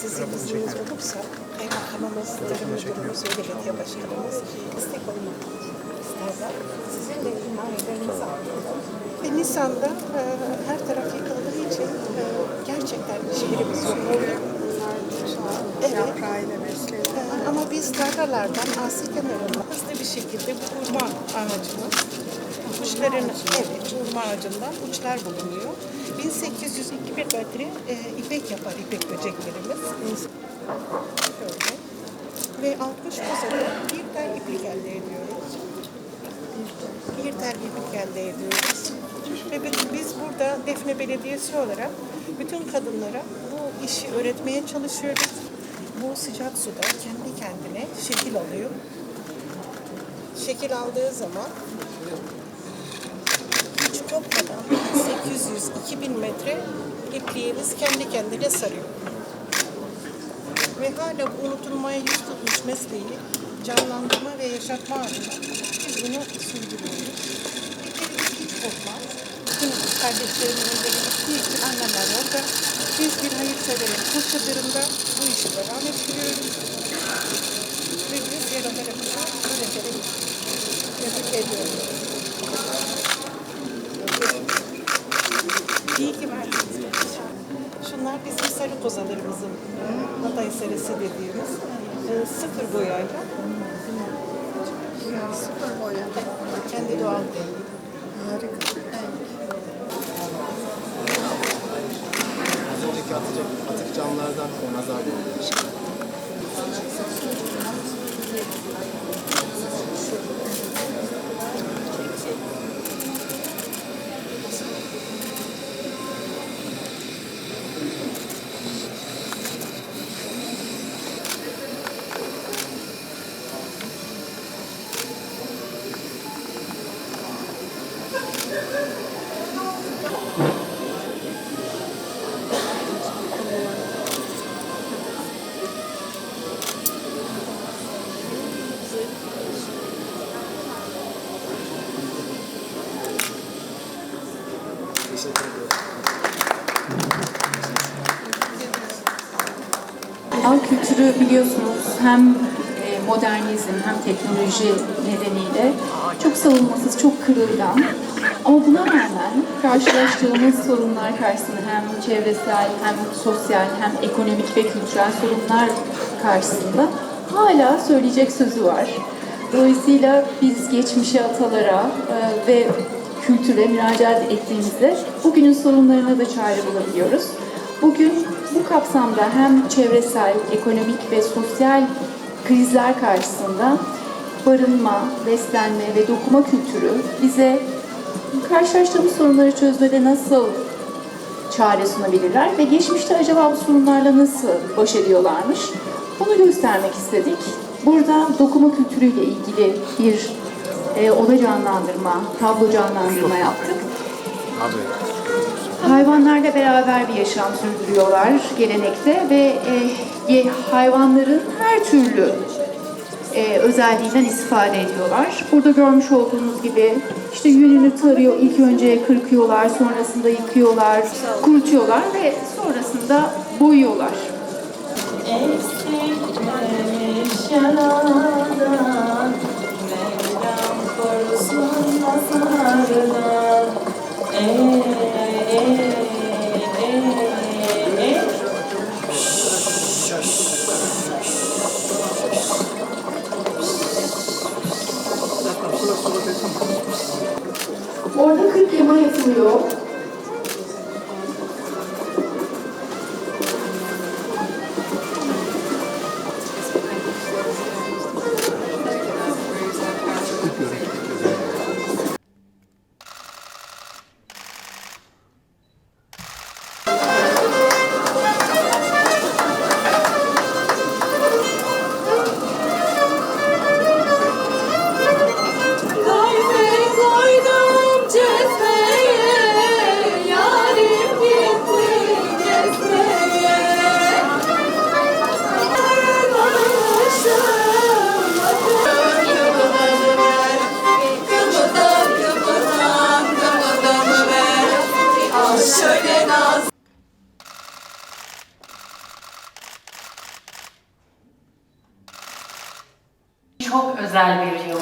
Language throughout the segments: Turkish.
Sizin izniniz olursa kaymakamımız, tarım müdürümüz ve belediye başkanımız istek olmak isterler. Sizin de himayelerinizi alıyorlar. Ve Nisan'da e, her taraf yıkıldığı için e, gerçekten şehrimiz yok. Evet. Yaprağıyla. Ee, Ama biz tarlalardan asi kenarında hızlı bir şekilde bu hurma ağacını, uçların, evet hurma ağacından uçlar bulunuyor. 1802 metre e, ipek yapar ipek böceklerimiz. Şöyle. Ve 60 posada bir tel ipek elde ediyoruz. Bir tel ipek elde ediyoruz. Ve biz burada Defne Belediyesi olarak bütün kadınlara bu işi öğretmeye çalışıyoruz. Bu sıcak suda kendi kendine şekil alıyor. Şekil aldığı zaman kopmadan 800-2000 metre ipliğimiz kendi kendine sarıyor. Ve hala bu unutulmaya yüz tutmuş mesleği canlandırma ve yaşatma adına biz bunu sürdürüyoruz. Bir kere hiç korkmaz. Bütün için annemler orada. Biz bir hayırseverin kul bu işi devam ettiriyoruz. Ve biz yaralarımıza bu derecede tebrik ediyoruz. İyi ki verdiniz. Şunlar bizim sarı kozalarımızın Hatay serisi dediğimiz e, sıfır boyayla Sıfır boya. kendi doğal rengi. Harika. Az önceki atacak, atık camlardan nazar değdi. Teşekkür. Av kültürü biliyorsunuz hem e, modernizm hem teknoloji nedeniyle çok savunmasız, çok kırılgan. Ama buna rağmen karşılaştığımız sorunlar karşısında hem çevresel hem sosyal hem ekonomik ve kültürel sorunlar karşısında hala söyleyecek sözü var. Dolayısıyla biz geçmişe, atalara e, ve kültüre müracaat ettiğimizde bugünün sorunlarına da çare bulabiliyoruz. Bugün bu kapsamda hem çevresel, ekonomik ve sosyal krizler karşısında barınma, beslenme ve dokuma kültürü bize karşılaştığımız sorunları çözmede nasıl çare sunabilirler ve geçmişte acaba bu sorunlarla nasıl baş ediyorlarmış bunu göstermek istedik. Burada dokuma kültürüyle ilgili bir e, oda canlandırma, tablo canlandırma yaptık. Hayvanlarla beraber bir yaşam sürdürüyorlar gelenekte ve e, hayvanların her türlü e, özelliğinden istifade ediyorlar. Burada görmüş olduğunuz gibi işte yününü tarıyor, ilk önce kırkıyorlar, sonrasında yıkıyorlar, kurutuyorlar ve sonrasında boyuyorlar. Eskimemiş Orada 40 yama yapılıyor. Özel bir yıl.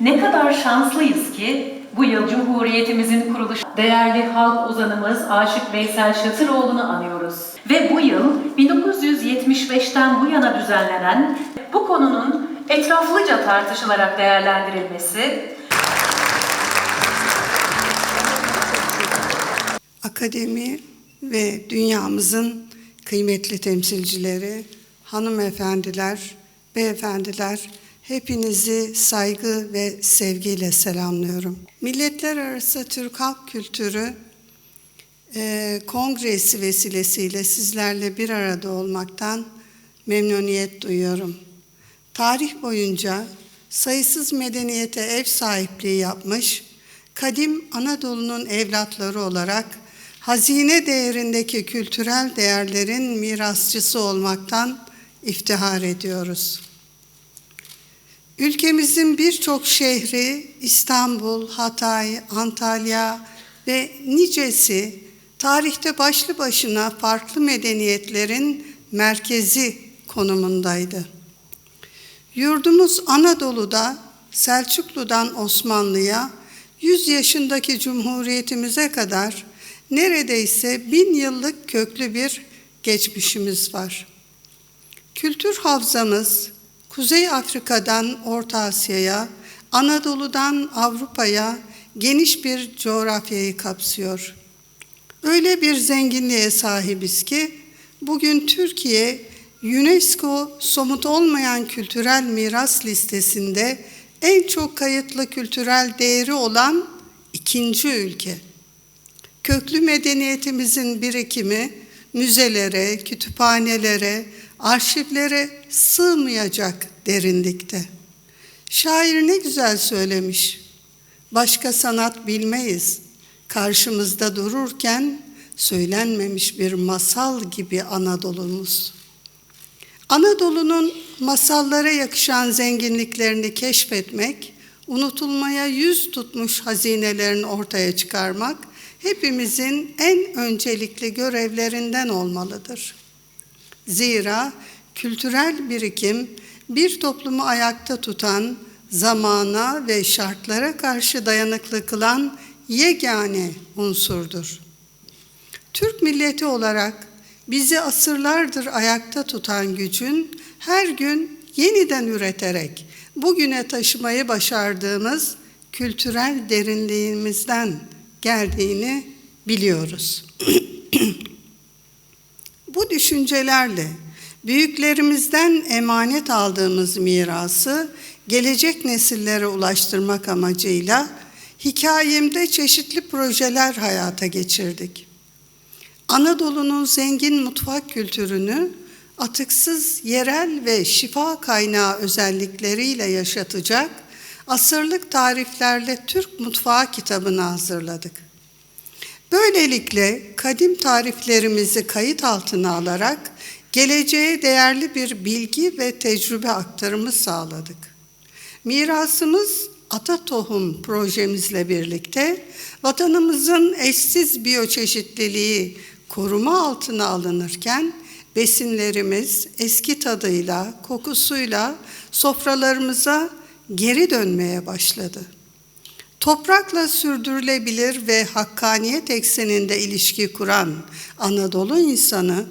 Ne kadar şanslıyız ki bu yıl Cumhuriyetimizin kuruluş değerli halk ozanımız Aşık Veysel Şatıroğlu'nu anıyoruz. Ve bu yıl 1975'ten bu yana düzenlenen bu konunun etraflıca tartışılarak değerlendirilmesi Akademi ve dünyamızın kıymetli temsilcileri, hanımefendiler, beyefendiler, hepinizi saygı ve sevgiyle selamlıyorum. Milletler Arası Türk Halk Kültürü e, Kongresi vesilesiyle sizlerle bir arada olmaktan memnuniyet duyuyorum. Tarih boyunca sayısız medeniyete ev sahipliği yapmış, kadim Anadolu'nun evlatları olarak hazine değerindeki kültürel değerlerin mirasçısı olmaktan iftihar ediyoruz. Ülkemizin birçok şehri İstanbul, Hatay, Antalya ve nicesi tarihte başlı başına farklı medeniyetlerin merkezi konumundaydı. Yurdumuz Anadolu'da Selçuklu'dan Osmanlı'ya 100 yaşındaki cumhuriyetimize kadar neredeyse bin yıllık köklü bir geçmişimiz var. Kültür havzamız Kuzey Afrika'dan Orta Asya'ya, Anadolu'dan Avrupa'ya geniş bir coğrafyayı kapsıyor. Öyle bir zenginliğe sahibiz ki bugün Türkiye UNESCO somut olmayan kültürel miras listesinde en çok kayıtlı kültürel değeri olan ikinci ülke. Köklü medeniyetimizin birikimi müzelere, kütüphanelere, arşivlere sığmayacak derinlikte. Şair ne güzel söylemiş. Başka sanat bilmeyiz. Karşımızda dururken söylenmemiş bir masal gibi Anadolu'muz. Anadolu'nun masallara yakışan zenginliklerini keşfetmek, unutulmaya yüz tutmuş hazinelerini ortaya çıkarmak hepimizin en öncelikli görevlerinden olmalıdır. Zira kültürel birikim bir toplumu ayakta tutan, zamana ve şartlara karşı dayanıklı kılan yegane unsurdur. Türk milleti olarak bizi asırlardır ayakta tutan gücün her gün yeniden üreterek bugüne taşımayı başardığımız kültürel derinliğimizden geldiğini biliyoruz. Bu düşüncelerle büyüklerimizden emanet aldığımız mirası gelecek nesillere ulaştırmak amacıyla hikayemde çeşitli projeler hayata geçirdik. Anadolu'nun zengin mutfak kültürünü atıksız yerel ve şifa kaynağı özellikleriyle yaşatacak asırlık tariflerle Türk Mutfağı kitabını hazırladık. Böylelikle kadim tariflerimizi kayıt altına alarak geleceğe değerli bir bilgi ve tecrübe aktarımı sağladık. Mirasımız Ata Tohum projemizle birlikte vatanımızın eşsiz biyoçeşitliliği koruma altına alınırken besinlerimiz eski tadıyla, kokusuyla sofralarımıza geri dönmeye başladı. Toprakla sürdürülebilir ve hakkaniyet ekseninde ilişki kuran Anadolu insanı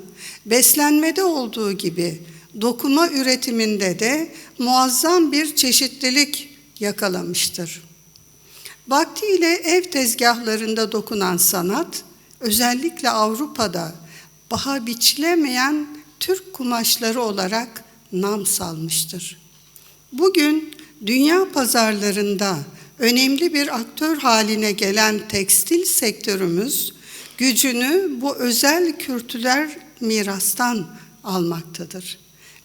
beslenmede olduğu gibi dokuma üretiminde de muazzam bir çeşitlilik yakalamıştır. Vaktiyle ev tezgahlarında dokunan sanat, özellikle Avrupa'da baha biçilemeyen Türk kumaşları olarak nam salmıştır. Bugün dünya pazarlarında önemli bir aktör haline gelen tekstil sektörümüz gücünü bu özel kültürel mirastan almaktadır.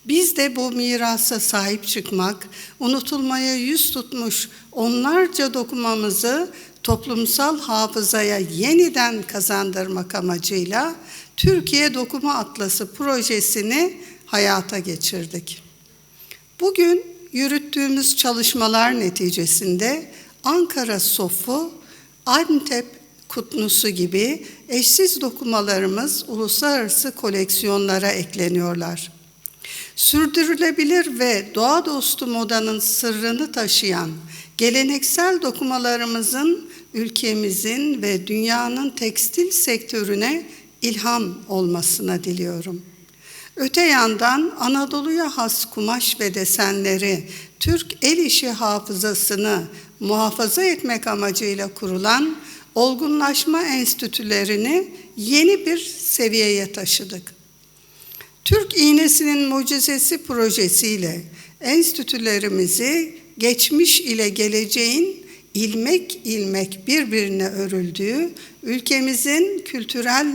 Biz de bu mirasa sahip çıkmak, unutulmaya yüz tutmuş onlarca dokumamızı toplumsal hafızaya yeniden kazandırmak amacıyla Türkiye Dokuma Atlası projesini hayata geçirdik. Bugün yürüttüğümüz çalışmalar neticesinde Ankara Sofu, Antep Kutnusu gibi eşsiz dokumalarımız uluslararası koleksiyonlara ekleniyorlar. Sürdürülebilir ve doğa dostu modanın sırrını taşıyan geleneksel dokumalarımızın ülkemizin ve dünyanın tekstil sektörüne ilham olmasına diliyorum. Öte yandan Anadolu'ya has kumaş ve desenleri, Türk el işi hafızasını muhafaza etmek amacıyla kurulan olgunlaşma enstitülerini yeni bir seviyeye taşıdık. Türk İğnesi'nin Mucizesi projesiyle enstitülerimizi geçmiş ile geleceğin ilmek ilmek birbirine örüldüğü ülkemizin kültürel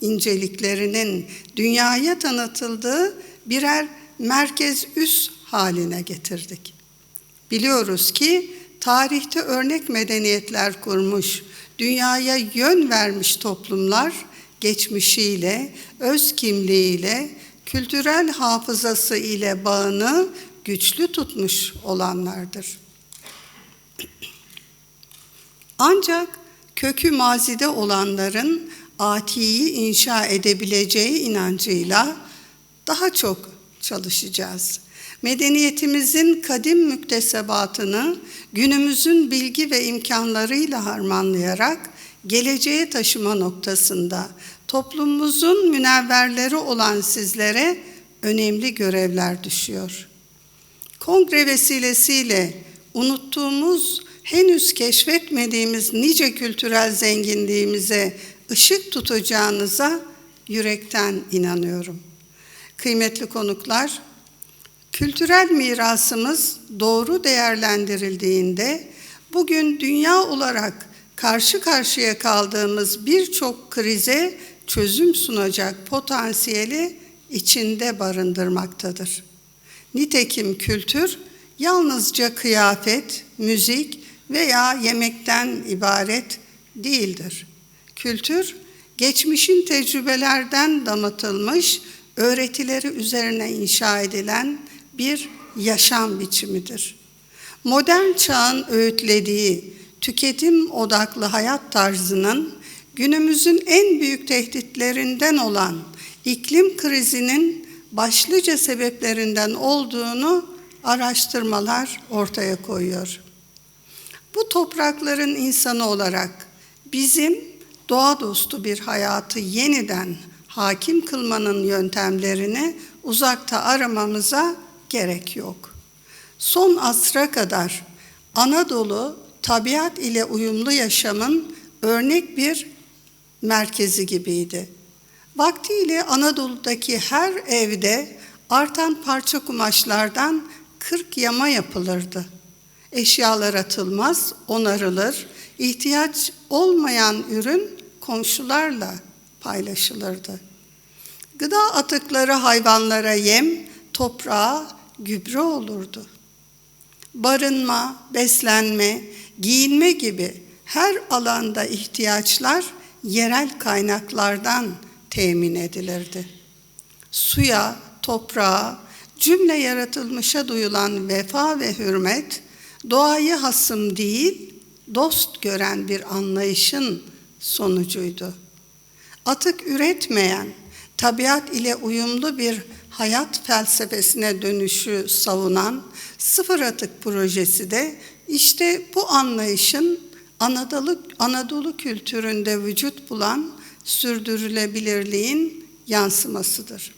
inceliklerinin dünyaya tanıtıldığı birer merkez üs haline getirdik. Biliyoruz ki tarihte örnek medeniyetler kurmuş, dünyaya yön vermiş toplumlar geçmişiyle, öz kimliğiyle, kültürel hafızası ile bağını güçlü tutmuş olanlardır. Ancak kökü mazide olanların atiyi inşa edebileceği inancıyla daha çok çalışacağız. Medeniyetimizin kadim müktesebatını günümüzün bilgi ve imkanlarıyla harmanlayarak geleceğe taşıma noktasında toplumumuzun münevverleri olan sizlere önemli görevler düşüyor. Kongre vesilesiyle unuttuğumuz, henüz keşfetmediğimiz nice kültürel zenginliğimize ışık tutacağınıza yürekten inanıyorum. Kıymetli konuklar, kültürel mirasımız doğru değerlendirildiğinde bugün dünya olarak karşı karşıya kaldığımız birçok krize çözüm sunacak potansiyeli içinde barındırmaktadır. Nitekim kültür yalnızca kıyafet, müzik veya yemekten ibaret değildir. Kültür, geçmişin tecrübelerden damatılmış, öğretileri üzerine inşa edilen bir yaşam biçimidir. Modern çağın öğütlediği tüketim odaklı hayat tarzının günümüzün en büyük tehditlerinden olan iklim krizinin başlıca sebeplerinden olduğunu araştırmalar ortaya koyuyor. Bu toprakların insanı olarak bizim doğa dostu bir hayatı yeniden hakim kılmanın yöntemlerini uzakta aramamıza gerek yok. Son asra kadar Anadolu tabiat ile uyumlu yaşamın örnek bir merkezi gibiydi. Vaktiyle Anadolu'daki her evde artan parça kumaşlardan kırk yama yapılırdı. Eşyalar atılmaz, onarılır, ihtiyaç olmayan ürün komşularla paylaşılırdı. Gıda atıkları hayvanlara yem, toprağa gübre olurdu. Barınma, beslenme, giyinme gibi her alanda ihtiyaçlar yerel kaynaklardan temin edilirdi. Suya, toprağa, cümle yaratılmışa duyulan vefa ve hürmet, doğayı hasım değil, dost gören bir anlayışın sonucuydu. Atık üretmeyen, tabiat ile uyumlu bir hayat felsefesine dönüşü savunan Sıfır Atık projesi de işte bu anlayışın Anadolu, Anadolu kültüründe vücut bulan sürdürülebilirliğin yansımasıdır.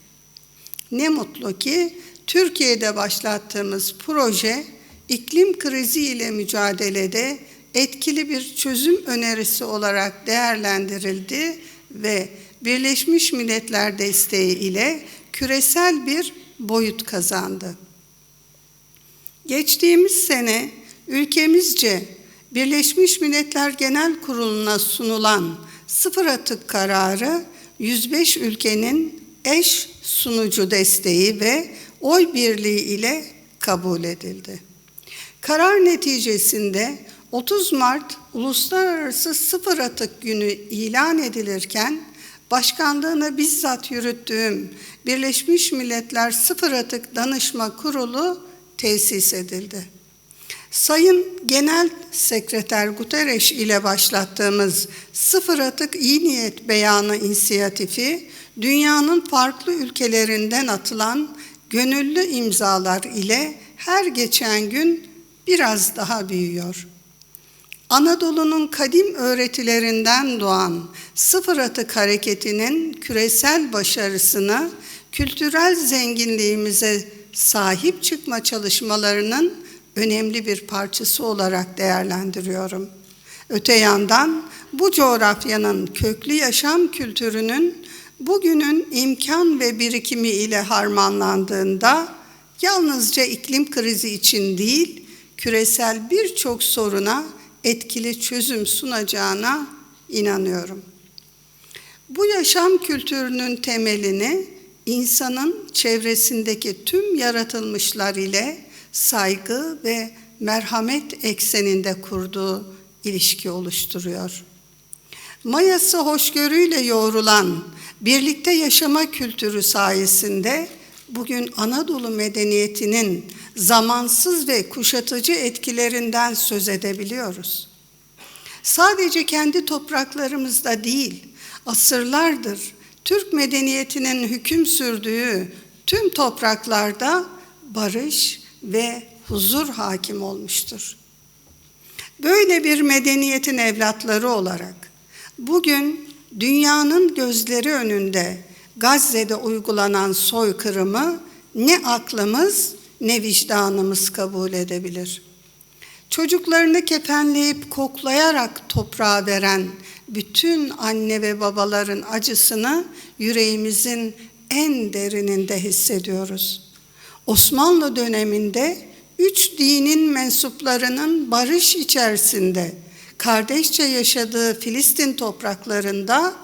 Ne mutlu ki Türkiye'de başlattığımız proje iklim krizi ile mücadelede etkili bir çözüm önerisi olarak değerlendirildi ve Birleşmiş Milletler desteği ile küresel bir boyut kazandı. Geçtiğimiz sene ülkemizce Birleşmiş Milletler Genel Kurulu'na sunulan sıfır atık kararı 105 ülkenin eş sunucu desteği ve oy birliği ile kabul edildi. Karar neticesinde 30 Mart Uluslararası Sıfır Atık Günü ilan edilirken başkanlığını bizzat yürüttüğüm Birleşmiş Milletler Sıfır Atık Danışma Kurulu tesis edildi. Sayın Genel Sekreter Guterres ile başlattığımız Sıfır Atık İyi Niyet Beyanı inisiyatifi, dünyanın farklı ülkelerinden atılan gönüllü imzalar ile her geçen gün biraz daha büyüyor. Anadolu'nun kadim öğretilerinden doğan sıfır atık hareketinin küresel başarısını, kültürel zenginliğimize sahip çıkma çalışmalarının önemli bir parçası olarak değerlendiriyorum. Öte yandan bu coğrafyanın köklü yaşam kültürünün bugünün imkan ve birikimi ile harmanlandığında yalnızca iklim krizi için değil, küresel birçok soruna etkili çözüm sunacağına inanıyorum. Bu yaşam kültürünün temelini insanın çevresindeki tüm yaratılmışlar ile saygı ve merhamet ekseninde kurduğu ilişki oluşturuyor. Mayası hoşgörüyle yoğrulan birlikte yaşama kültürü sayesinde bugün Anadolu medeniyetinin zamansız ve kuşatıcı etkilerinden söz edebiliyoruz. Sadece kendi topraklarımızda değil, asırlardır Türk medeniyetinin hüküm sürdüğü tüm topraklarda barış ve huzur hakim olmuştur. Böyle bir medeniyetin evlatları olarak bugün dünyanın gözleri önünde Gazze'de uygulanan soykırımı ne aklımız ne vicdanımız kabul edebilir. Çocuklarını kefenleyip koklayarak toprağa veren bütün anne ve babaların acısını yüreğimizin en derininde hissediyoruz. Osmanlı döneminde üç dinin mensuplarının barış içerisinde kardeşçe yaşadığı Filistin topraklarında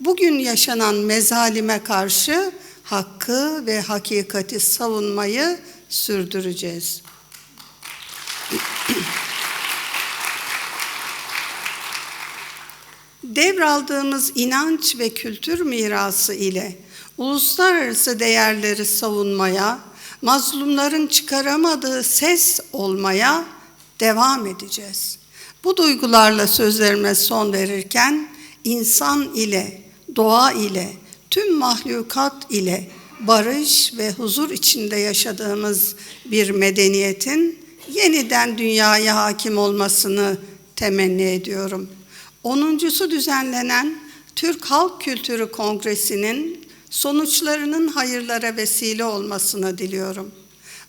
bugün yaşanan mezalime karşı hakkı ve hakikati savunmayı sürdüreceğiz. Devraldığımız inanç ve kültür mirası ile uluslararası değerleri savunmaya, mazlumların çıkaramadığı ses olmaya devam edeceğiz. Bu duygularla sözlerime son verirken insan ile, doğa ile, tüm mahlukat ile barış ve huzur içinde yaşadığımız bir medeniyetin yeniden dünyaya hakim olmasını temenni ediyorum. Onuncusu düzenlenen Türk Halk Kültürü Kongresi'nin sonuçlarının hayırlara vesile olmasını diliyorum.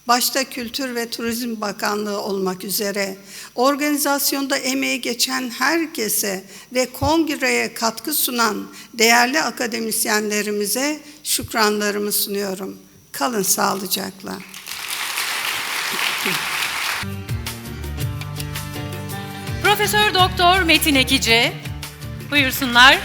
Başta Kültür ve Turizm Bakanlığı olmak üzere organizasyonda emeği geçen herkese ve kongreye katkı sunan değerli akademisyenlerimize şükranlarımı sunuyorum. Kalın sağlıcakla. Profesör Doktor Metin Ekici buyursunlar.